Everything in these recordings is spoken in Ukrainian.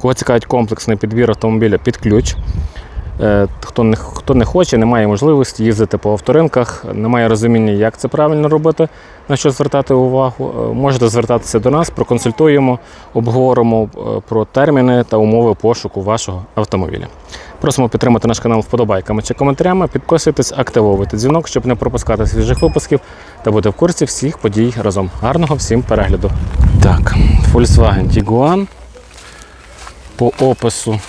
Кого цікавить комплексний підбір автомобіля під ключ. Е, Хто не, хто не хоче, не має можливості їздити по авторинках, не має розуміння, як це правильно робити, на що звертати увагу, е, можете звертатися до нас, проконсультуємо, обговоримо е, про терміни та умови пошуку вашого автомобіля. Просимо підтримати наш канал вподобайками чи коментарями, підписуйтесь, активовуйте дзвінок, щоб не пропускати свіжих випусків та бути в курсі всіх подій разом. Гарного всім перегляду. Так, Volkswagen Tiguan по опису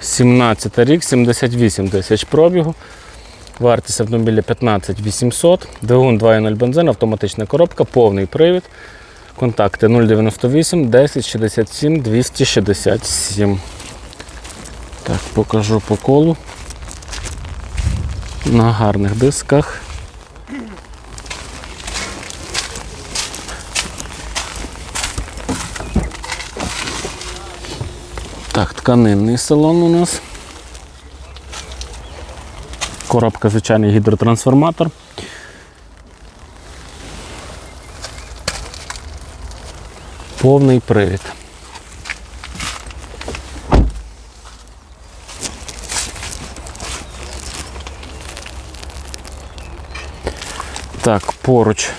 17 рік, 78 тисяч пробігу. Вартість автомобіля 15 800, двигун 2.0 бензин, автоматична коробка, повний привід. Контакти 098 10 67 267. Так, покажу по колу. На гарних дисках. Так, тканинний салон у нас. Коробка, звичайний гідротрансформатор. Повний привід. Так, поруч.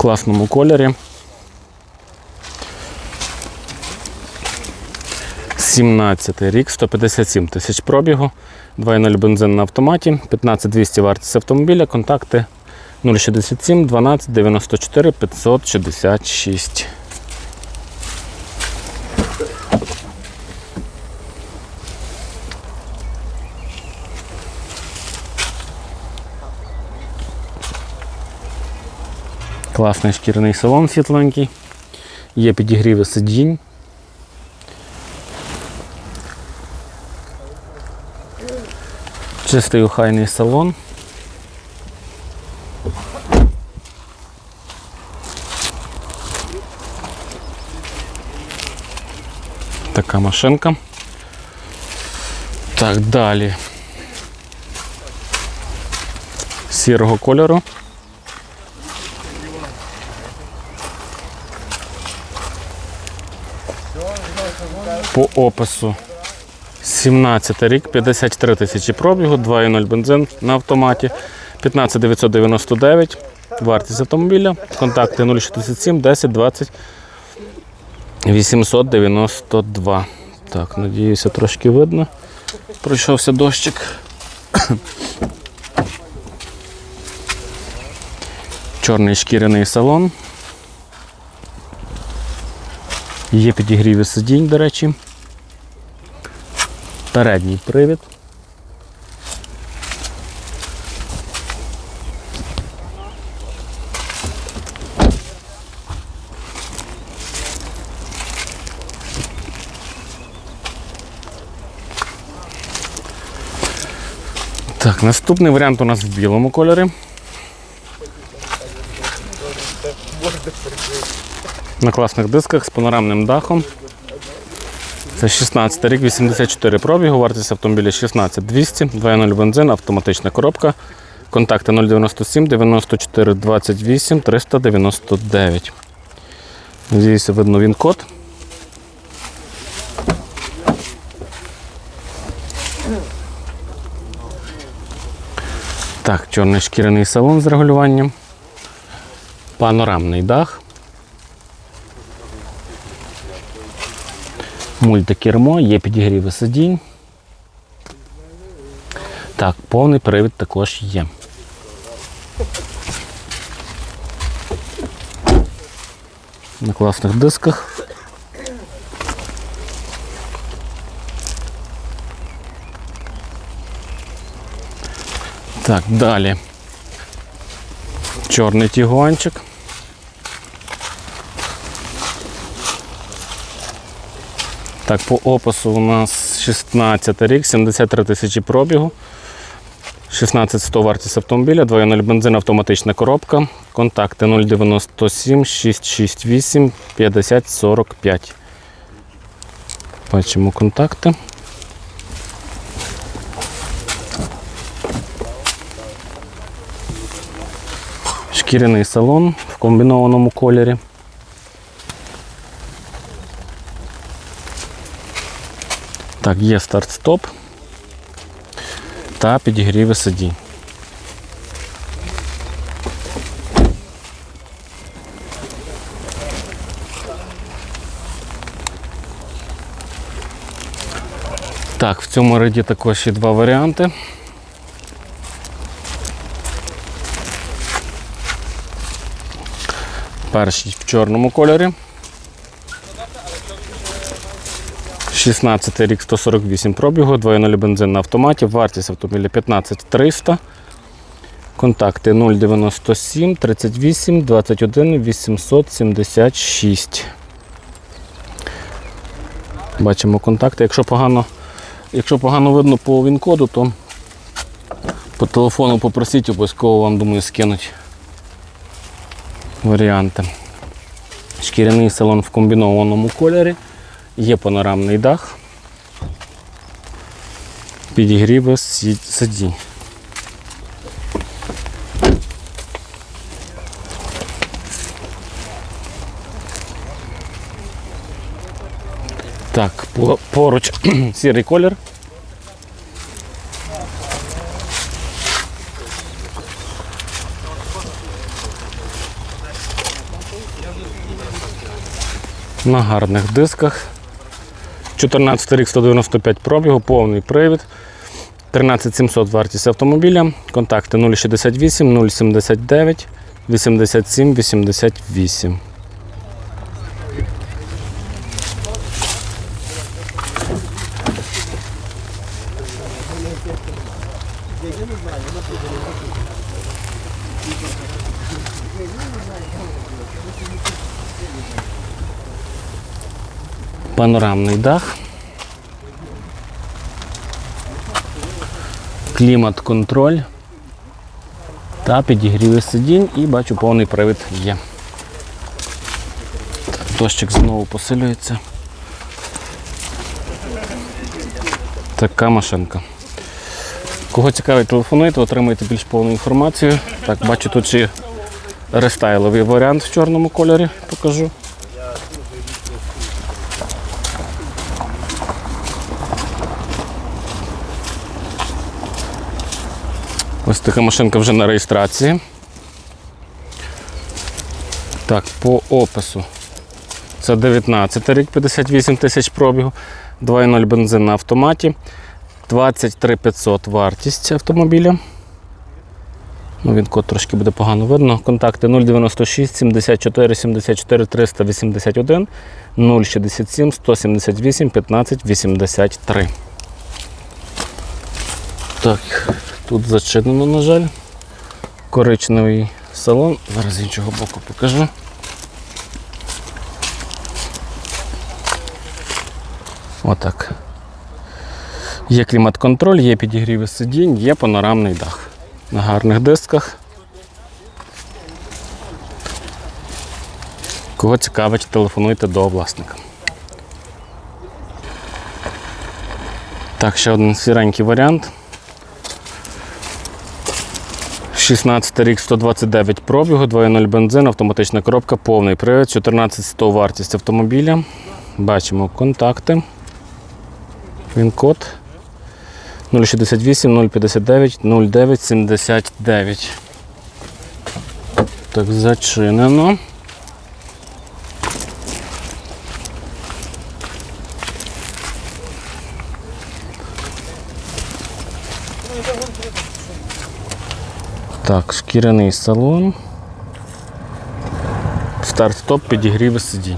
Класному кольорі. 17 рік, 157 тисяч пробігу, 2.0 бензин на автоматі, 15200 вартість автомобіля, контакти 067 12 94 566. Класний шкіряний салон світленький. Є підігріви сидінь. Чистий охайний салон. Така машинка. Так, далі. Сірого кольору. По опису 17 рік, 53 тисячі пробігу, 2,0 бензин на автоматі, 15 999, вартість автомобіля, контакти 067 10 20 892. Так, надіюся, трошки видно. Пройшовся дощик. Чорний шкіряний салон. Є підігріви сидінь, до речі. Передній привід. Так, наступний варіант у нас в білому кольорі. На класних дисках з панорамним дахом. Це 16 рік, 84 пробігу, вартість автомобіля 16 200, 2.0 бензин, автоматична коробка. Контакти 097 94 28 399. Надіюся, видно він код. Так, чорний шкіряний салон з регулюванням. Панорамний дах. Мультикермо, є підігріви сидінь. Так, повний привід також є. На класних дисках. Так, далі. Чорний тігуанчик. Так, по опису у нас 16 рік, 73 тисячі пробігу. 16100 вартість автомобіля, 2.0 бензин, автоматична коробка. Контакти 097 668 50 45. Бачимо контакти. Шкіряний салон в комбінованому кольорі. Так, є старт-стоп та підігріви сидінь. Так, в цьому ряді також є два варіанти. Перший в чорному кольорі. 16 рік 148 пробігу, 2.0 бензин на автоматі, вартість автомобіля 15 300. Контакти 097 38 21 876. Бачимо контакти. Якщо погано, якщо погано видно по він-коду, то по телефону попросіть, обов'язково вам думаю скинуть варіанти. Шкіряний салон в комбінованому кольорі. Є панорамний дах. Підігріви сі- Так, поруч сірий колір. На гарних дисках. 14 рік 195 пробігу, повний привід. 13700 вартість автомобіля. Контакти 068 079 87 88. Панорамний дах. Клімат-контроль та підігріви сидінь і бачу повний привід є. Дощик знову посилюється. Така машинка. Кого цікавить, телефонуйте, отримайте більш повну інформацію. Так, бачу тут ще рестайловий варіант в чорному кольорі покажу. Ось така машинка вже на реєстрації. Так, по опису. Це 19 рік, 58 тисяч пробігу, 2.0 бензин на автоматі, 23 500 вартість автомобіля. Ну, він код трошки буде погано видно. Контакти 096 74 74 381 067 178 15 83. Так, тут зачинено, на жаль. Коричневий салон. Зараз з іншого боку покажу. Отак. Є клімат-контроль, є підігріви сидінь, є панорамний дах. На гарних дисках. Кого цікавить, телефонуйте до власника. Так, ще один сіренький варіант. 16 рік 129 пробігу, 2.0 бензин, автоматична коробка, повний привід, 14100 вартість автомобіля. Бачимо контакти. Він код 068 059 09 79. Так, зачинено. Так, шкіряний салон. Старт-стоп, підігріви сидінь.